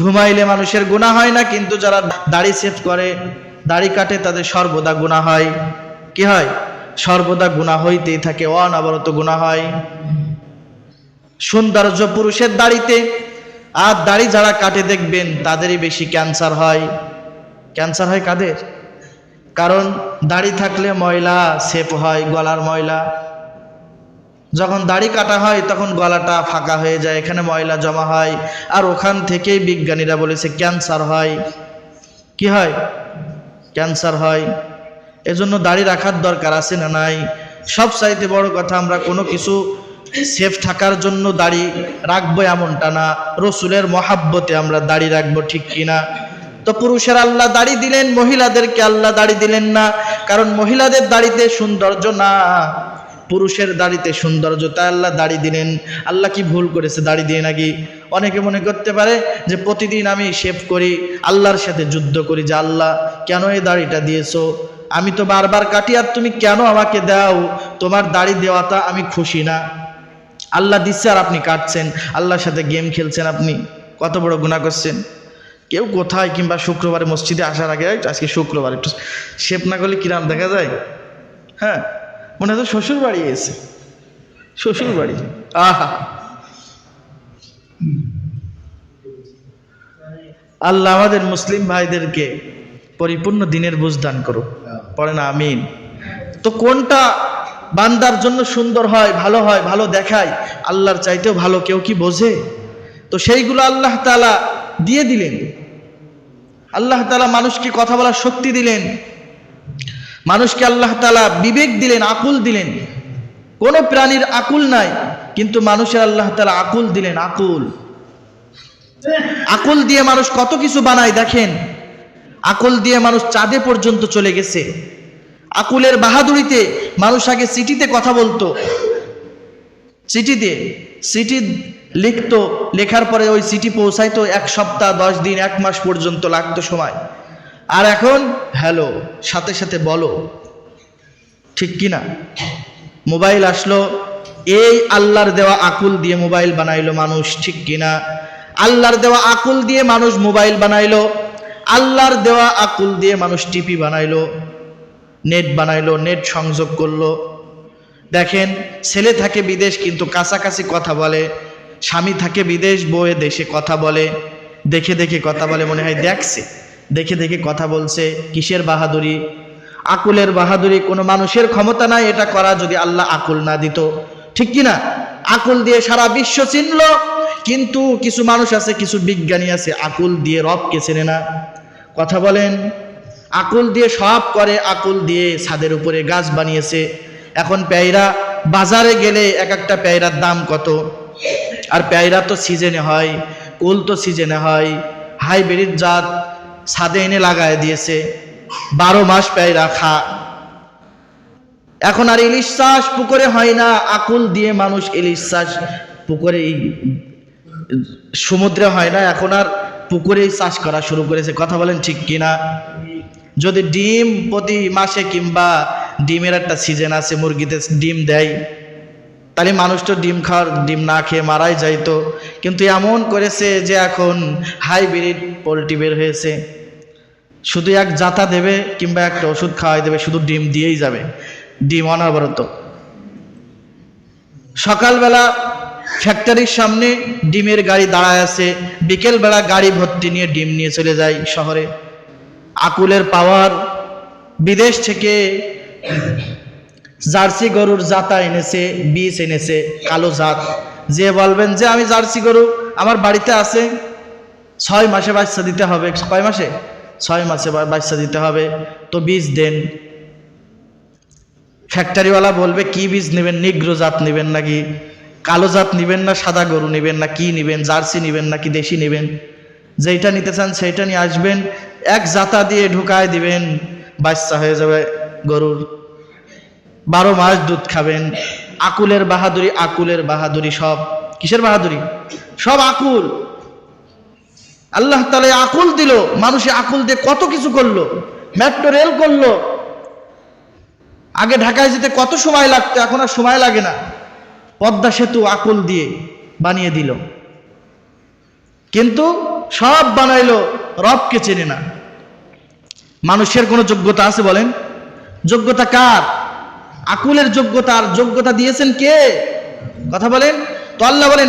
ঘুমাইলে মানুষের গুণা হয় না, কিন্তু যারা দাড়ি সেভ করে, দাড়ি কাটে, তাদের সর্বদা গুণা হয়। কি হয়? সর্বদা গুণা হইতেই থাকে, অনাবরত গুণা হয়। সৌন্দর্য পুরুষের দাড়িতে, আর দাড়ি যারা কাটে দেখবেন, তাদেরই বেশি ক্যান্সার হয়। ক্যান্সার হয় কাদের? কারণ দাড়ি থাকলে ময়লা সেপ হয়, গলার ময়লা। যখন দাড়ি কাটা হয়, তখন গলাটা ফাঁকা হয়ে যায়, এখানে ময়লা জমা হয়। আর ওখান থেকেই বিজ্ঞানীরা বলেছে, ক্যান্সার হয়। কি হয়? ক্যান্সার হয়। এজন্য দাড়ি রাখার দরকার আছে না নাই? সব চাইতে বড় কথা, আমরা কোনো কিছু সেফ থাকার জন্য দাড়ি রাখব এমনটা না। রসুলের মহাব্বতে আমরা দাড়ি রাখব ঠিক কিনা তো পুরুষের আল্লাহ দাড়ি দিলেন, মহিলাদেরকে আল্লাহ দাড়ি দিলেন না। কারণ মহিলাদের দাড়িতে সৌন্দর্য না। পুরুষের দাড়িতে সৌন্দর্য, তাই আল্লাহ দাড়ি দিলেন। আল্লাহ কি ভুল করেছে দাড়ি দিয়ে নাকি? অনেকে মনে করতে পারে যে প্রতিদিন আমি শেভ করি, আল্লাহর সাথে যুদ্ধ করি যে আল্লাহ, কেন এই দাড়িটা দিয়েছ? আমি তো বারবার কাটি, আর তুমি কেন আমাকে দাও? তোমার দাড়ি দেওয়াটা আমি খুশি না। আল্লাহ দিচ্ছে আর আপনি কাটছেন। আল্লাহর সাথে গেম খেলছেন আপনি। কত বড় গুণা করছেন। কেউ কোথায় কিংবা শুক্রবারে মসজিদে আসার আগে আজকে শুক্রবার, একটু শেপ না করলে কিরাম দেখা যায়? হ্যাঁ? মনে হয় শ্বশুর বাড়ি এসে। শ্বশুর বাড়ি? আহা। আল্লাহ আমাদের মুসলিম ভাইদেরকে পরিপূর্ণ দিনের বুঝ দান করো পড়ে না আমিন। তো কোনটা বান্দার জন্য সুন্দর হয় ভালো হয় ভালো দেখায় আল্লাহর চাইতেও ভালো কেউ কি বোঝে? তো সেইগুলো আল্লাহ তালা দিয়ে দিলেন। আল্লাহ তালা মানুষকে কথা বলার শক্তি দিলেন। মানুষকে আল্লাহ তালা বিবেক দিলেন, আকুল দিলেন। কোনো প্রাণীর আকুল নাই, কিন্তু মানুষের আল্লাহ তালা আকুল দিলেন, আকুল। আকুল দিয়ে মানুষ কত কিছু বানায়, দেখেন। আকুল দিয়ে মানুষ চাঁদে পর্যন্ত চলে গেছে। আকুলের বাহাদুরিতে মানুষ আগে সিটিতে কথা বলতো। চিঠিতে, চিঠি লিখতো, লেখার পরে ওই চিঠি পৌঁছাইতো এক সপ্তাহ, দশ দিন, এক মাস পর্যন্ত লাগতো সময়। আর এখন হ্যালো, সাথে সাথে বলো, ঠিক কি না? মোবাইল আসলো, এই আল্লাহর দেওয়া আকুল দিয়ে মোবাইল বানাইলো মানুষ, ঠিক কিনা আল্লাহর দেওয়া আকুল দিয়ে মানুষ মোবাইল বানাইলো, আল্লাহর দেওয়া আকুল দিয়ে মানুষ টিপি বানাইলো, নেট বানাইলো, নেট সংযোগ করল। দেখেন, ছেলে থাকে বিদেশ কিন্তু কাছাকাছি কথা বলে, স্বামী থাকে বিদেশ বয়ে দেশে কথা বলে, দেখে দেখে কথা বলে, মনে হয় দেখছে। দেখে দেখে কথা বলছে, কিসের বাহাদুরি? আকুলের বাহাদুরি, কোনো মানুষের ক্ষমতা নাই এটা করা যদি আল্লাহ আকুল না দিত। ঠিক কি না আকুল দিয়ে সারা বিশ্ব চিনল, কিন্তু কিছু মানুষ আছে, কিছু বিজ্ঞানী আছে, আকুল দিয়ে রবকে চেনে না। কথা বলেন, আকুল দিয়ে সব করে, আকুল দিয়ে ছাদের উপরে গাছ বানিয়েছে। এখন পেয়রা বাজারে গেলে এক একটা পেয়রার দাম কত? আর পেয়রা তো সিজনে হয়, কুল তো সিজনে হয়, হাইব্রিড জাত ছাদে এনে লাগায় দিয়েছে। বারো মাস পেয়রা রাখা। এখন আর ইলিশ চাষ পুকুরে হয় না। আকুল দিয়ে মানুষ ইলিশ চাষ পুকুরে সমুদ্রে হয় না। এখন আর পুকুরেই চাষ করা শুরু করেছে। কথা বলেন ঠিক কিনা? যদি ডিম প্রতি মাসে কিংবা ডিমের একটা সিজন আছে মুরগিতে ডিম দেয় তাহলে মানুষ তো ডিম খাওয়ার, ডিম না খেয়ে মারাই যাইতো। কিন্তু এমন করেছে যে এখন হাইব্রিড পোলট্রি বের হয়েছে। শুধু এক জাতা দেবে কিংবা একটা ওষুধ খাওয়াই দেবে, শুধু ডিম দিয়েই যাবে। ডিম অনবরত। সকালবেলা ফ্যাক্টরির সামনে ডিমের গাড়ি দাঁড়ায় আছে। বিকেলবেলা গাড়ি ভর্তি নিয়ে ডিম নিয়ে চলে যায় শহরে। আকুলের পাওয়ার। বিদেশ থেকে জার্সি গরুর জাতা এনেছে, বীজ এনেছে, কালো জাত। যে বলবেন যে আমি জার্সি গরু, আমার বাড়িতে আছে, ছয় মাসে বাচ্চা দিতে হবে। কয় মাসে? ছয় মাসে বাচ্চা দিতে হবে। তো বীজ দেন। ফ্যাক্টরিওয়ালা বলবে, কি বীজ নেবেন? নিগ্র জাত নেবেন নাকি? কালো জাত নেবেন না, সাদা গরু নেবেন না? কি নেবেন? জার্সি নেবেন নাকি দেশি নেবেন? যেইটা নিতে চান সেইটা নিয়ে আসবেন। এক জাতা দিয়ে ঢুকায় দিবেন, বাচ্চা হয়ে যাবে গরুর বারো মাস দুধ খাবেন। আকুলের বাহাদুরি আকুলের বাহাদুরি সব। কিসের বাহাদুরি? সব আকুল। আল্লাহ তালে আকুল দিল। মানুষে আকুল দিয়ে কত কিছু করল। মেট্রো রেল করল। আগে ঢাকায় যেতে কত সময় লাগতো, এখন আর সময় লাগে না। পদ্মা সেতু আকুল দিয়ে বানিয়ে দিল। কিন্তু সব বানাইলো রবকে চেনে না। মানুষের কোনো যোগ্যতা আছে বলেন? যোগ্যতা কার? আকুলের যোগ্যতার যোগ্যতা দিয়েছেন কে? কথা বলেন। তো আল্লাহ বলেন